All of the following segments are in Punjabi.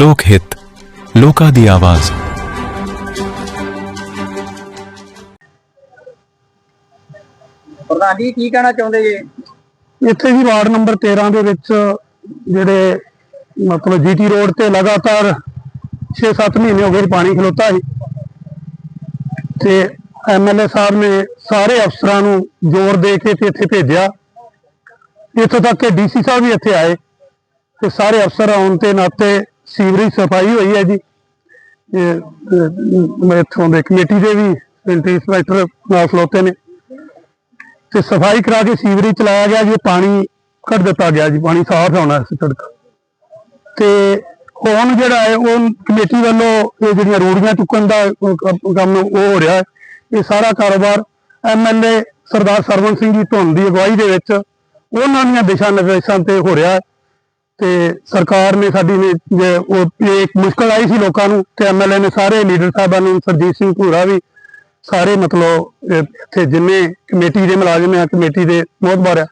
ਲੋਕ ਹਿੱਤ ਲੋਕਾਂ ਦੀ ਆਵਾਜ਼। ਪ੍ਰਧਾਨ ਜੀ ਕੀ ਕਹਿਣਾ ਚਾਹੁੰਦੇ ਜੀ? ਇੱਥੇ ਵੀ ਵਾਰਡ ਨੰਬਰ 13 ਦੇ ਵਿੱਚ ਜਿਹੜੇ ਮਤਲਬ ਜੀਟੀ ਰੋਡ ਤੇ ਲਗਾਤਾਰ 6-7 ਮਹੀਨੇ ਹੋ ਗਏ ਪਾਣੀ ਖਲੋਤਾ ਸੀ। ਤੇ ਐਮਐਲਏ ਸਾਹਿਬ ਨੇ ਸਾਰੇ ਅਫਸਰਾਂ ਨੂੰ ਜ਼ੋਰ ਦੇ ਕੇ ਤੇ ਇੱਥੇ ਭੇਜਿਆ। ਇੱਥੋਂ ਤੱਕ ਕਿ ਡੀਸੀ ਸਾਹਿਬ ਵੀ ਇੱਥੇ ਆਏ ਤੇ ਸਾਰੇ ਅਫਸਰ ਆਉਣ ਤੇ ਨਾਤੇ ਸੀਵਰੇਜ ਸਫ਼ਾਈ ਹੋਈ ਹੈ ਜੀ। ਮੈਂ ਇੱਥੋਂ ਦੇ ਕਮੇਟੀ ਦੇ ਵੀ ਸੈਂਟਰੀ ਇੰਸਪੈਕਟਰ ਨਾਲ ਖਲੋਤੇ ਨੇ। ਤੇ ਸਫ਼ਾਈ ਕਰਾ ਕੇ ਸੀਵਰੇਜ ਚਲਾਇਆ ਗਿਆ ਜੀ ਪਾਣੀ ਕੱਢ ਦਿੱਤਾ ਗਿਆ ਜੀ, ਪਾਣੀ ਸਾਫ਼ ਹੋਣਾ ਸੀ ਸੜਕ ਤੇ ਹੁਣ ਜਿਹੜਾ ਹੈ, ਉਹ ਕਮੇਟੀ ਵੱਲੋਂ ਇਹ ਜਿਹੜੀਆਂ ਰੋੜੀਆਂ ਚੁੱਕਣ ਦਾ ਕੰਮ ਉਹ ਹੋ ਰਿਹਾ ਹੈ, ਇਹ ਸਾਰਾ ਕਾਰੋਬਾਰ ਐਮਐਲਏ ਸਰਦਾਰ ਸਰਵਨ ਸਿੰਘ ਜੀ ਧੁੰਨ ਦੀ ਅਗਵਾਈ ਦੇ ਵਿੱਚ ਉਹਨਾਂ ਦੀਆਂ ਦਿਸ਼ਾ ਨਿਰਦੇਸ਼ਾਂ ਤੇ ਹੋ ਰਿਹਾ ਹੈ। ਤੇ ਸਰਕਾਰ ਨੇ ਸਾਡੀ ਨੇ ਜੇ ਉਹ ਇਹ ਇੱਕ ਮੁਸ਼ਕਲ ਆਈ ਸੀ ਲੋਕਾਂ ਨੂੰ ਤੇ ਐਮਐਲਏ ਨੇ ਸਾਰੇ ਲੀਡਰ ਸਾਹਿਬਾਨ ਨੂੰ, ਸਰਜੀਤ ਸਿੰਘ ਭੂਰਾ ਵੀ, ਸਾਰੇ ਮਤਲਬ ਇੱਥੇ ਜਿੰਨੇ ਕਮੇਟੀ ਦੇ ਮੁਲਾਜ਼ਮ ਆ, ਕਮੇਟੀ ਦੇ ਮੋਹਤਬਾਰ ਆ,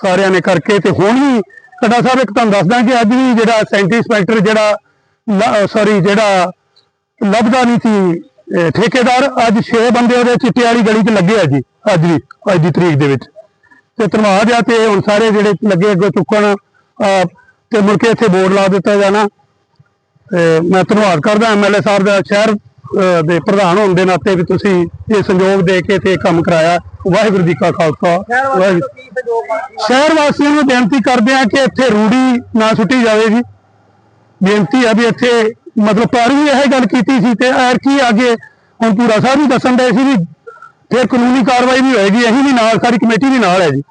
ਸਾਰਿਆਂ ਨੇ ਕਰਕੇ ਤੇ ਹੁਣ ਵੀ ਕਡਾ ਸਾਹਿਬ ਇੱਕ ਤੁਹਾਨੂੰ ਦੱਸਦਾ ਕਿ ਅੱਜ ਵੀ ਜਿਹੜਾ ਸੈਂਟਰੀ ਇੰਸਪੈਕਟਰ ਜਿਹੜਾ ਸੌਰੀ ਜਿਹੜਾ ਲੱਭਦਾ ਨਹੀਂ ਸੀ ਠੇਕੇਦਾਰ, ਅੱਜ 6 ਬੰਦੇ ਉਹਦੇ ਚਿੱਟੇ ਵਾਲੀ ਗਲੀ 'ਚ ਲੱਗੇ ਆ ਜੀ, ਅੱਜ ਵੀ, ਅੱਜ ਦੀ ਤਰੀਕ ਦੇ ਵਿੱਚ। ਤੇ ਧੰਨਵਾਦ ਆ ਤੇ ਹੁਣ ਸਾਰੇ ਜਿਹੜੇ ਲੱਗੇ ਅੱਗੇ ਚੁੱਕਣ ਤੇ ਮੁੜ ਕੇ ਇੱਥੇ ਬੋਰਡ ਲਾ ਦਿੱਤਾ ਜਾਣਾ। ਤੇ ਮੈਂ ਧੰਨਵਾਦ ਕਰਦਾ ਐਮਐਲਏ ਸਾਹਿਬ ਦਾ ਸ਼ਹਿਰ ਦੇ ਪ੍ਰਧਾਨ ਹੋਣ ਦੇ ਨਾਤੇ ਵੀ ਤੁਸੀਂ ਇਹ ਸੰਯੋਗ ਦੇ ਕੇ ਤੇ ਇਹ ਕੰਮ ਕਰਾਇਆ। ਵਾਹਿਗੁਰੂ ਜੀ ਕਾ ਖਾਲਸਾ। ਸ਼ਹਿਰ ਵਾਸੀਆਂ ਵਾਹਿਗੁਰੂ ਸਹਿਯੋਗ ਸ਼ਹਿਰ ਵਾਸੀਆਂ ਨੂੰ ਬੇਨਤੀ ਕਰਦੇ ਆ ਕਿ ਇੱਥੇ ਰੂੜੀ ਨਾ ਸੁੱਟੀ ਜਾਵੇ ਜੀ। ਬੇਨਤੀ ਆ ਵੀ ਇੱਥੇ ਮਤਲਬ ਪਰ ਵੀ ਇਹ ਗੱਲ ਕੀਤੀ ਸੀ ਤੇ ਐਰ ਕੀ ਅੱਗੇ ਹੁਣ ਪੂਰਾ ਸਾਹਿਬ ਵੀ ਦੱਸਣ ਦੇ ਸੀ ਵੀ ਫਿਰ ਕਾਨੂੰਨੀ ਕਾਰਵਾਈ ਵੀ ਹੋਏਗੀ। ਅਸੀਂ ਵੀ ਨਾਲ ਸਾਡੀ ਕਮੇਟੀ ਵੀ ਨਾਲ ਹੈ ਜੀ।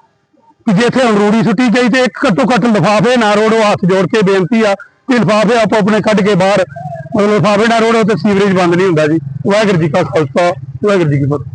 ਕਿ ਜੇ ਇੱਥੇ ਹੁਣ ਸੁੱਟੀ ਗਈ ਤੇ ਇੱਕ ਘੱਟੋ ਘੱਟ ਲਿਫਾਫੇ ਨਾ ਰੋੜੋ, ਹੱਥ ਜੋੜ ਕੇ ਬੇਨਤੀ ਆ ਕਿ ਲਿਫਾਫੇ ਆਪੋ ਆਪਣੇ ਕੱਢ ਕੇ ਬਾਹਰ, ਮਤਲਬ ਲਿਫਾਫੇ ਨਾ ਰੋੜੋ ਤੇ ਸੀਵਰੇਜ ਬੰਦ ਨਹੀਂ ਹੁੰਦਾ ਜੀ। ਵਾਹਿਗੁਰੂ ਜੀ ਕਾ ਖਾਲਸਾ, ਵਾਹਿਗੁਰੂ ਜੀ ਕੀ ਫਤਿਹ।